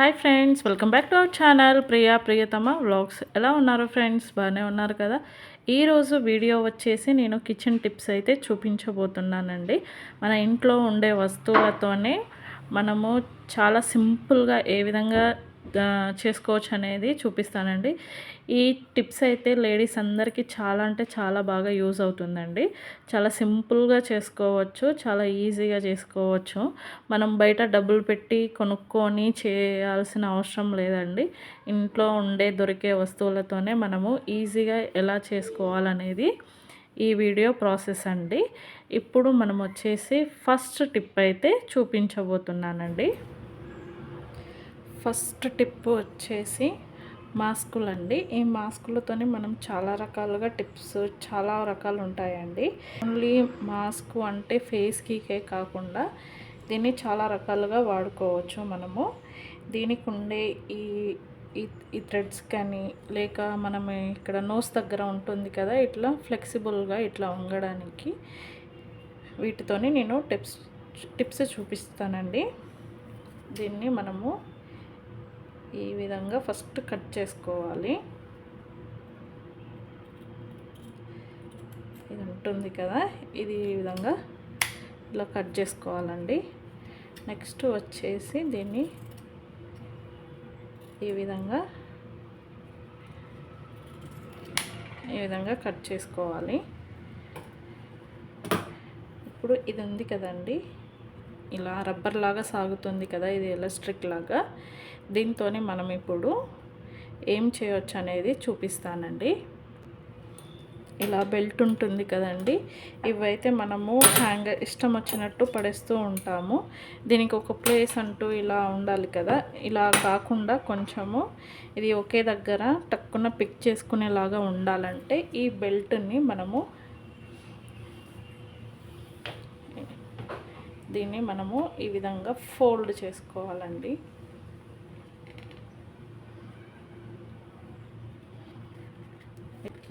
Hi friends welcome back to our channel. Priya Priyatama vlogs. ఎలా ఉన్నారు friends? బాగానే ఉన్నారు కదా? ఈరోజు వీడియో వచ్చేసి నేను కిచెన్ టిప్స్ అయితే చూపించబోతున్నానండి. మన ఇంట్లో ఉండే వస్తువులతోనే మనము చాలా సింపుల్గా ఏ విధంగా చేసుకోవచ్చు అనేది చూపిస్తానండి. ఈ టిప్స్ అయితే లేడీస్ అందరికీ చాలా అంటే చాలా బాగా యూజ్ అవుతుందండి. చాలా సింపుల్గా చేసుకోవచ్చు చాలా ఈజీగా చేసుకోవచ్చు. మనం బయట డబ్బులు పెట్టి కొనుక్కొని చేయాల్సిన అవసరం లేదండి. ఇంట్లో ఉండే దొరికే వస్తువులతోనే మనము ఈజీగా ఎలా చేసుకోవాలనేది ఈ వీడియో ప్రాసెస్ అండి. ఇప్పుడు మనం వచ్చేసి ఫస్ట్ టిప్ అయితే చూపించబోతున్నానండి. ఫస్ట్ టిప్ వచ్చేసి మాస్కులు అండి ఈ మాస్కులతోనే మనం చాలా రకాలుగా టిప్స్ చాలా రకాలు ఉంటాయండి. ఓన్లీ మాస్క్ అంటే ఫేస్కికే కాకుండా దీన్ని చాలా రకాలుగా వాడుకోవచ్చు మనము. దీనికి ఉండే ఈ ఈ ఈ థ్రెడ్స్ కానీ లేక మనం ఇక్కడ నోస్ దగ్గర ఉంటుంది కదా ఇట్లా ఫ్లెక్సిబుల్గా ఇట్లా వంగడానికి వీటితోని నేను టిప్స్ టిప్స్ చూపిస్తానండి. దీన్ని మనము ఈ విధంగా ఫస్ట్ కట్ చేసుకోవాలి. ఇది ఉంటుంది కదా ఇది ఈ విధంగా ఇలా కట్ చేసుకోవాలండి. నెక్స్ట్ వచ్చేసి దీన్ని ఈ విధంగా ఈ విధంగా కట్ చేసుకోవాలి. ఇప్పుడు ఇది ఉంది కదండి ఇలా రబ్బర్ లాగా సాగుతుంది కదా ఇది ఎలక్ట్రిక్ లాగా. దీంతోనే మనం ఇప్పుడు ఏం చేయొచ్చు అనేది చూపిస్తానండి. ఇలా బెల్ట్ ఉంటుంది కదండి ఇవైతే మనము హ్యాంగర్ ఇష్టం వచ్చినట్టు పడేస్తూ ఉంటాము. దీనికి ఒక ప్లేస్ అంటూ ఇలా ఉండాలి కదా ఇలా కాకుండా కొంచెము ఇది ఒకే దగ్గర టక్కున పిక్ చేసుకునేలాగా ఉండాలంటే ఈ బెల్ట్ని మనము దీన్ని మనము ఈ విధంగా ఫోల్డ్ చేసుకోవాలండి.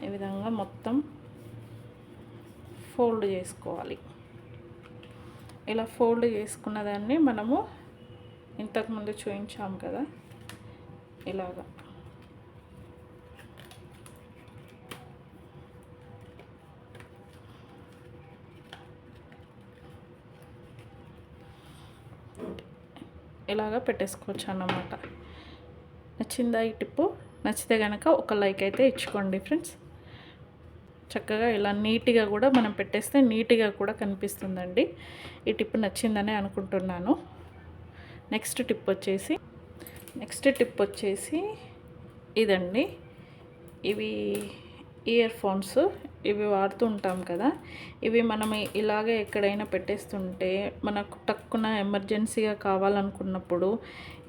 ఈ విధంగా మొత్తం ఫోల్డ్ చేసుకోవాలి. ఇలా ఫోల్డ్ చేసుకున్న దాన్ని మనము ఇంతకుముందు చూపించాము కదా? ఇలాగా. ఇలాగా పెట్టేసుకోవచ్చు అన్నమాట నచ్చిందా ఈ టిప్పు? నచ్చితే కనుక ఒక లైక్ అయితే ఇచ్చుకోండి ఫ్రెండ్స్. చక్కగా ఇలా నీట్గా కూడా మనం పెట్టేస్తే నీట్గా కూడా కనిపిస్తుందండి. ఈ టిప్ నచ్చిందనే అనుకుంటున్నాను. నెక్స్ట్ టిప్ వచ్చేసి నెక్స్ట్ టిప్ వచ్చేసి ఇదండి. ఇవి ఇయర్ ఫోన్స్ ఇవి వాడుతూ ఉంటాం కదా. ఇవి మనం ఇలాగే ఎక్కడైనా పెట్టేస్తుంటే మనకు టక్కున ఎమర్జెన్సీగా కావాలనుకున్నప్పుడు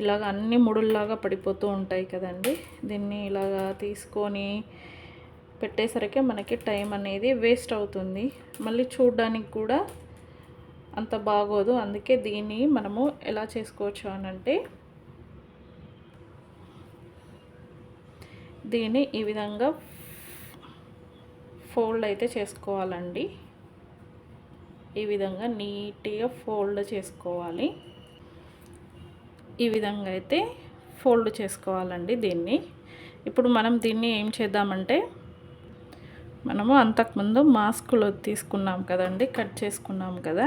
ఇలాగ అన్ని ముడుల్లాగా పడిపోతూ ఉంటాయి కదండి. దీన్ని ఇలాగా తీసుకొని పెట్టేసరికి మనకి టైం అనేది వేస్ట్ అవుతుంది. మళ్ళీ చూడడానికి కూడా అంత బాగోదు. అందుకే దీన్ని మనము ఎలా చేసుకోవచ్చు అని అంటే దీన్ని ఈ విధంగా ఫోల్డ్ అయితే చేసుకోవాలండి. ఈ విధంగా నీట్గా ఫోల్డ్ చేసుకోవాలి. ఈ విధంగా అయితే ఫోల్డ్ చేసుకోవాలండి దీన్ని. ఇప్పుడు మనం దీన్ని ఏం చేద్దామంటే మనము అంతకుముందు మాస్కులు తీసుకున్నాం కదండి కట్ చేసుకున్నాం కదా.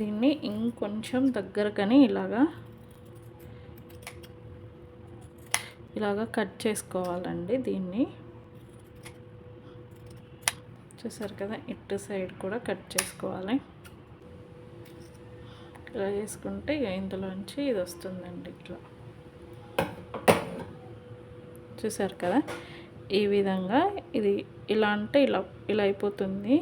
దీన్ని ఇంకొంచెం దగ్గరకని ఇలాగా ఇలాగా కట్ చేసుకోవాలండి దీన్ని. చూసారు కదా ఇటు సైడ్ కూడా కట్ చేసుకోవాలి. ఇలా చేసుకుంటే ఇక ఇందులోంచి ఇది వస్తుందండి ఇట్లా. చూసారు కదా ఈ విధంగా ఇది ఇలా అంటే ఇలా ఇలా అయిపోతుంది.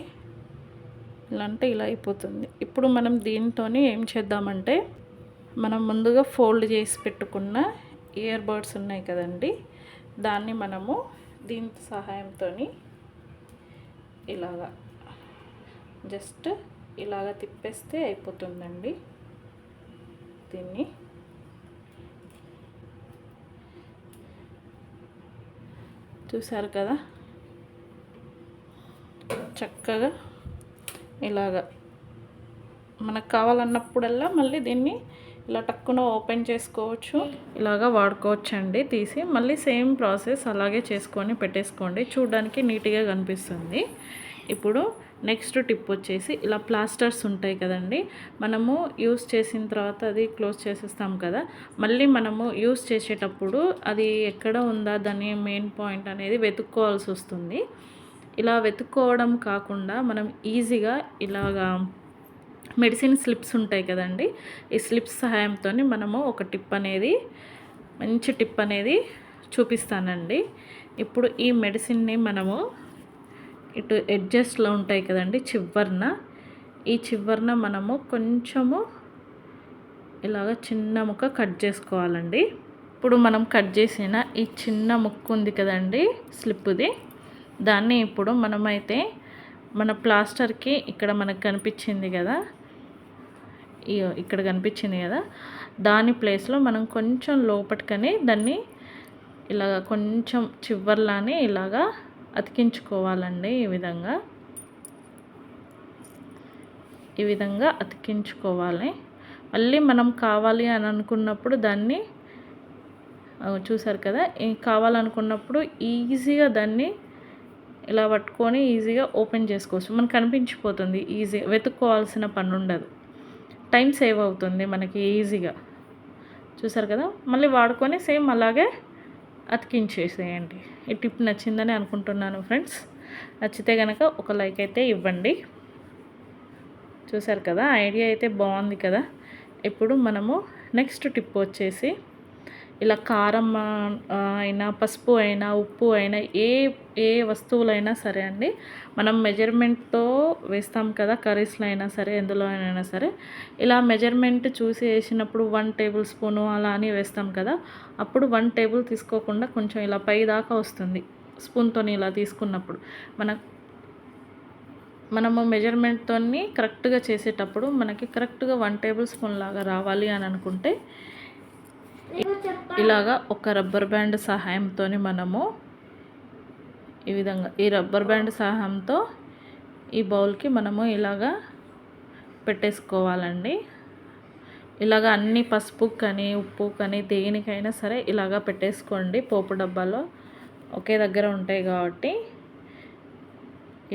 ఇలా అంటే ఇలా అయిపోతుంది. ఇప్పుడు మనం దీంతో ఏం చేద్దామంటే మనం ముందుగా ఫోల్డ్ చేసి పెట్టుకున్న ఇయర్ బడ్స్ ఉన్నాయి కదండి దాన్ని మనము దీని సహాయంతో ఇలాగా. జస్ట్ ఇలాగ తిప్పేస్తే అయిపోతుందండి దీన్ని. చూసారు కదా? చక్కగా ఇలాగ. మనకు కావాలన్నప్పుడల్లా మళ్ళీ దీన్ని ఇలా టక్కున ఓపెన్ చేసుకోవచ్చు. ఇలాగా వాడుకోవచ్చు అండి తీసి మళ్ళీ సేమ్ ప్రాసెస్ అలాగే చేసుకొని పెట్టేసుకోండి. చూడడానికి నీట్గా కనిపిస్తుంది. ఇప్పుడు నెక్స్ట్ టిప్ వచ్చేసి ఇలా ప్లాస్టర్స్ ఉంటాయి కదండి. మనము యూస్ చేసిన తర్వాత అది క్లోజ్ చేసేస్తాం కదా. మళ్ళీ మనము యూస్ చేసేటప్పుడు అది ఎక్కడ ఉందా దాని మెయిన్ పాయింట్ అనేది వెతుక్కోవాల్సి వస్తుంది. ఇలా వెతుక్కోవడం కాకుండా మనం ఈజీగా ఇలాగా మెడిసిన్ స్లిప్స్ ఉంటాయి కదండి. ఈ స్లిప్స్ సహాయంతో మనము ఒక టిప్ అనేది మంచి టిప్ అనేది చూపిస్తానండి. ఇప్పుడు ఈ మెడిసిన్ని మనము ఇటు ఎడ్జస్ట్లో ఉంటాయి కదండి చివరిన. ఈ చివరిన మనము కొంచెము ఇలాగ చిన్న ముక్క కట్ చేసుకోవాలండి. ఇప్పుడు మనం కట్ చేసిన ఈ చిన్న ముక్క ఉంది కదండి స్లిప్ది. దాన్ని ఇప్పుడు మనమైతే మన ప్లాస్టర్కి ఇక్కడ మనకు కనిపించింది కదా ఇక్కడ కనిపించింది కదా దాని ప్లేస్లో మనం కొంచెం లోపటికని దాన్ని ఇలాగ కొంచెం చివర్లానే ఇలాగా అతికించుకోవాలండి ఈ విధంగా. ఈ విధంగా అతికించుకోవాలి. మళ్ళీ మనం కావాలి అని అనుకున్నప్పుడు దాన్ని చూసారు కదా కావాలనుకున్నప్పుడు ఈజీగా దాన్ని ఇలా పట్టుకొని ఈజీగా ఓపెన్ చేసుకోవచ్చు. మనకు కనిపించిపోతుంది ఈజీగా వెతుక్కోవాల్సిన పని ఉండదు టైం సేవ్ అవుతుంది మనకి ఈజీగా. చూసారు కదా? మళ్ళీ వాడుకొని సేమ్ అలాగే అతికించేసేయండి. ఈ టిప్ నచ్చిందని అనుకుంటున్నాను ఫ్రెండ్స్. నచ్చితే కనుక ఒక లైక్ అయితే ఇవ్వండి. చూసారు కదా? ఐడియా అయితే బాగుంది కదా? ఇప్పుడు మనము నెక్స్ట్ టిప్ వచ్చేసి ఇలా కారం అయినా పసుపు అయినా ఉప్పు అయినా ఏ ఏ వస్తువులైనా సరే అండి మనం మెజర్మెంట్తో వేస్తాం కదా కర్రీస్లో అయినా సరే ఎందులో అయినా సరే ఇలా మెజర్మెంట్ చూసి వేసినప్పుడు వన్ టేబుల్ స్పూను అలా అని వేస్తాం కదా అప్పుడు వన్ టేబుల్ తీసుకోకుండా కొంచెం ఇలా పై దాకా వస్తుంది స్పూన్తో ఇలా తీసుకున్నప్పుడు. మన మనము మెజర్మెంట్తో కరెక్ట్గా చేసేటప్పుడు మనకి కరెక్ట్గా వన్ టేబుల్ స్పూన్ లాగా రావాలి అని అనుకుంటే ఇలాగా ఒక రబ్బర్ బ్యాండ్ సహాయంతో మనము ఈ విధంగా ఈ రబ్బర్ బ్యాండ్ సహాయంతో ఈ బౌల్కి మనము ఇలాగా పెట్టేసుకోవాలండి. ఇలాగ అన్ని పసుపు కానీ ఉప్పు కానీ దేనికైనా సరే ఇలాగా పెట్టేసుకోండి. పోపు డబ్బాలో ఒకే దగ్గర ఉంటాయి కాబట్టి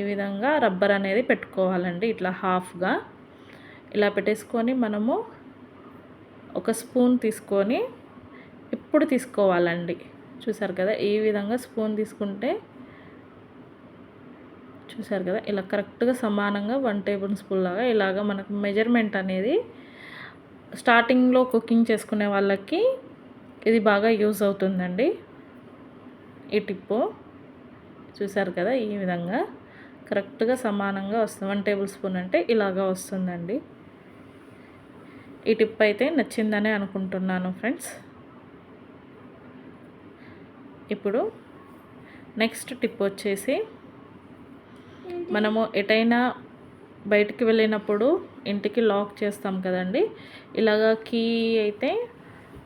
ఈ విధంగా రబ్బర్ అనేది పెట్టుకోవాలండి ఇట్లా హాఫ్గా. ఇలా పెట్టేసుకొని మనము ఒక స్పూన్ తీసుకొని ఇప్పుడు తీసుకోవాలండి. చూసారు కదా ఈ విధంగా స్పూన్ తీసుకుంటే చూసారు కదా ఇలా కరెక్ట్గా సమానంగా వన్ టేబుల్ స్పూన్ లాగా ఇలాగ మనకు మెజర్మెంట్ అనేది స్టార్టింగ్లో కుకింగ్ చేసుకునే వాళ్ళకి ఇది బాగా యూజ్ అవుతుందండి. ఈ టిప్పు చూసారు కదా ఈ విధంగా కరెక్ట్గా సమానంగా వస్తుంది. వన్ టేబుల్ స్పూన్ అంటే ఇలాగా వస్తుందండి. ఈ టిప్ అయితే నచ్చిందనే అనుకుంటున్నాను ఫ్రెండ్స్. ఇప్పుడు నెక్స్ట్ టిప్ వచ్చేసి మనము ఎటైనా బయటికి వెళ్ళినప్పుడు ఇంటికి లాక్ చేస్తాం కదండి. ఇలాగ కీ అయితే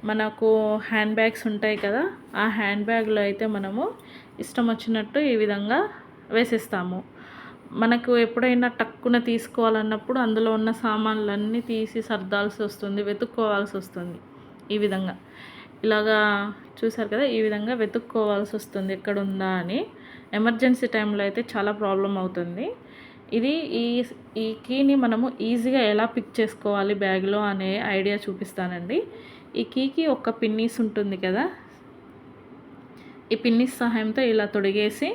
మనకు హ్యాండ్ బ్యాగ్స్ ఉంటాయి కదా ఆ హ్యాండ్ బ్యాగ్లో అయితే మనము ఇష్టం వచ్చినట్టు ఈ విధంగా వేసిస్తాము. మనకు ఎప్పుడైనా టక్కున తీసుకోవాలన్నప్పుడు అందులో ఉన్న సామాన్లన్నీ తీసి సర్దాల్సి వస్తుంది వెతుక్కోవాల్సి వస్తుంది ఈ విధంగా. ఇలాగా చూసారు కదా ఈ విధంగా వెతుక్కోవాల్సి వస్తుంది ఎక్కడ ఉందా అని. ఎమర్జెన్సీ టైంలో అయితే చాలా ప్రాబ్లం అవుతుంది. ఇది ఈ ఈ కీని మనము ఈజీగా ఎలా పిక్ చేసుకోవాలి బ్యాగ్లో అనే ఐడియా చూపిస్తానండి. ఈ కీకి ఒక పిన్నీస్ ఉంటుంది కదా ఈ పిన్నీస్ సహాయంతో ఇలా తొడిగేసి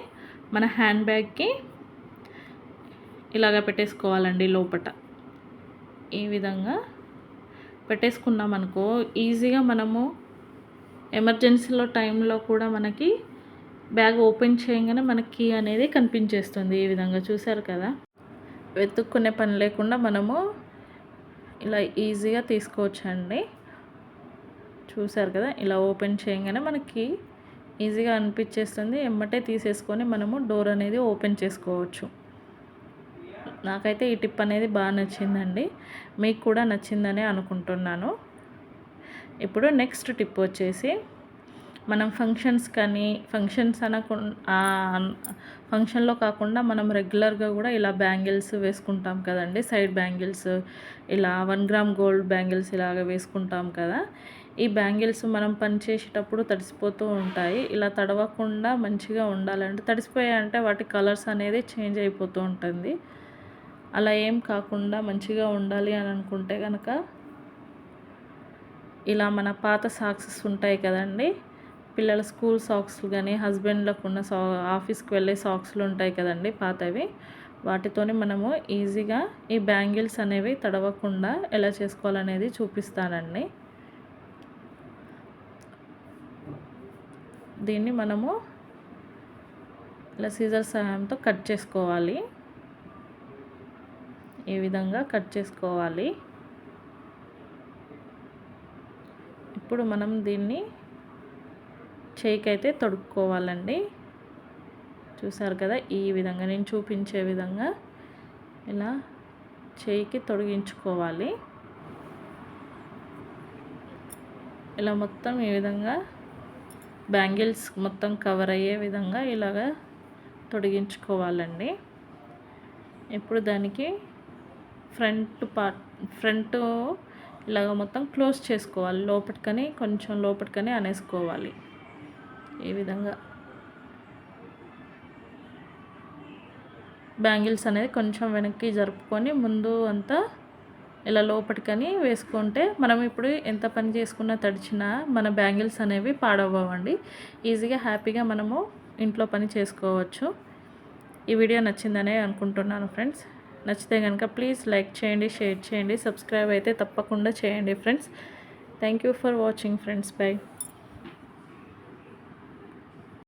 మన హ్యాండ్ బ్యాగ్కి ఇలాగ పెట్టేసుకోవాలండి లోపట. ఈ విధంగా పెట్టేసుకున్నామనుకో ఈజీగా మనము ఎమర్జెన్సీలో టైంలో కూడా మనకి బ్యాగ్ ఓపెన్ చేయగానే మనకి కీ అనేది కనిపించేస్తుంది ఈ విధంగా చూసారు కదా. వెతుక్కునే పని లేకుండా మనము ఇలా ఈజీగా తీసుకోవచ్చండి. చూసారు కదా ఇలా ఓపెన్ చేయగానే మనకి ఈజీగా అనిపించేస్తుంది. ఎమ్మటే తీసేసుకొని మనము డోర్ అనేది ఓపెన్ చేసుకోవచ్చు. నాకైతే ఈ టిప్ అనేది బాగా నచ్చిందండి. మీకు కూడా నచ్చిందని అనుకుంటున్నాను. ఇప్పుడు నెక్స్ట్ టిప్ వచ్చేసి మనం ఫంక్షన్స్ కానీ ఫంక్షన్స్ అనకుండా ఫంక్షన్లో కాకుండా మనం రెగ్యులర్గా కూడా ఇలా బ్యాంగిల్స్ వేసుకుంటాం కదండి. సైడ్ బ్యాంగిల్స్ ఇలా వన్ గ్రామ్ గోల్డ్ బ్యాంగిల్స్ ఇలాగ వేసుకుంటాం కదా. ఈ బ్యాంగిల్స్ మనం పని చేసేటప్పుడు తడిసిపోతూ ఉంటాయి. ఇలా తడవకుండా మంచిగా ఉండాలంటే తడిసిపోయాయంటే వాటి కలర్స్ అనేది చేంజ్ అయిపోతూ ఉంటుంది. అలా ఏం కాకుండా మంచిగా ఉండాలి అని అనుకుంటే కనుక ఇలా మన పాత సాక్సెస్ ఉంటాయి కదండి. పిల్లల స్కూల్ సాక్స్లు కానీ హస్బెండ్లకు ఉన్న సా ఆఫీస్కి వెళ్ళే సాక్స్లు ఉంటాయి కదండి పాతవి. వాటితోని మనము ఈజీగా ఈ బ్యాంగిల్స్ అనేవి తడవకుండా ఎలా చేసుకోవాలనేది చూపిస్తానండి. దీన్ని మనము ఇలా సీజర్ సహాయంతో కట్ చేసుకోవాలి. ఈ విధంగా కట్ చేసుకోవాలి. ఇప్పుడు మనం దీన్ని చేయికైతే అయితే తొడుక్కోవాలండి. చూసారు కదా ఈ విధంగా నేను చూపించే విధంగా ఇలా చేయికి తొడిగించుకోవాలి. ఇలా మొత్తం ఈ విధంగా బ్యాంగిల్స్ మొత్తం కవర్ అయ్యే విధంగా ఇలాగ తొడిగించుకోవాలండి. ఇప్పుడు దానికి ఫ్రంట్ పార్ట్ ఫ్రంట్ ఇలాగ మొత్తం క్లోజ్ చేసుకోవాలి. లోపటికని కొంచెం లోపటికని అనేసుకోవాలి. ఈ విధంగా? బ్యాంగిల్స్ అనేది కొంచెం వెనక్కి జరుపుకొని ముందు అంతా ఇలా లోపటికని వేసుకుంటే మనం ఇప్పుడు ఎంత పని చేసుకున్నా తడిచినా మన బ్యాంగిల్స్ అనేవి పాడవ్వండి ఈజీగా హ్యాపీగా మనము ఇంట్లో పని చేసుకోవచ్చు. ఈ వీడియో నచ్చిందనే అనుకుంటున్నాను ఫ్రెండ్స్. నచ్చితే కనుక ప్లీజ్ లైక్ చేయండి షేర్ చేయండి సబ్స్క్రైబ్ అయితే తప్పకుండా చేయండి friends. Thank you for watching friends. Bye.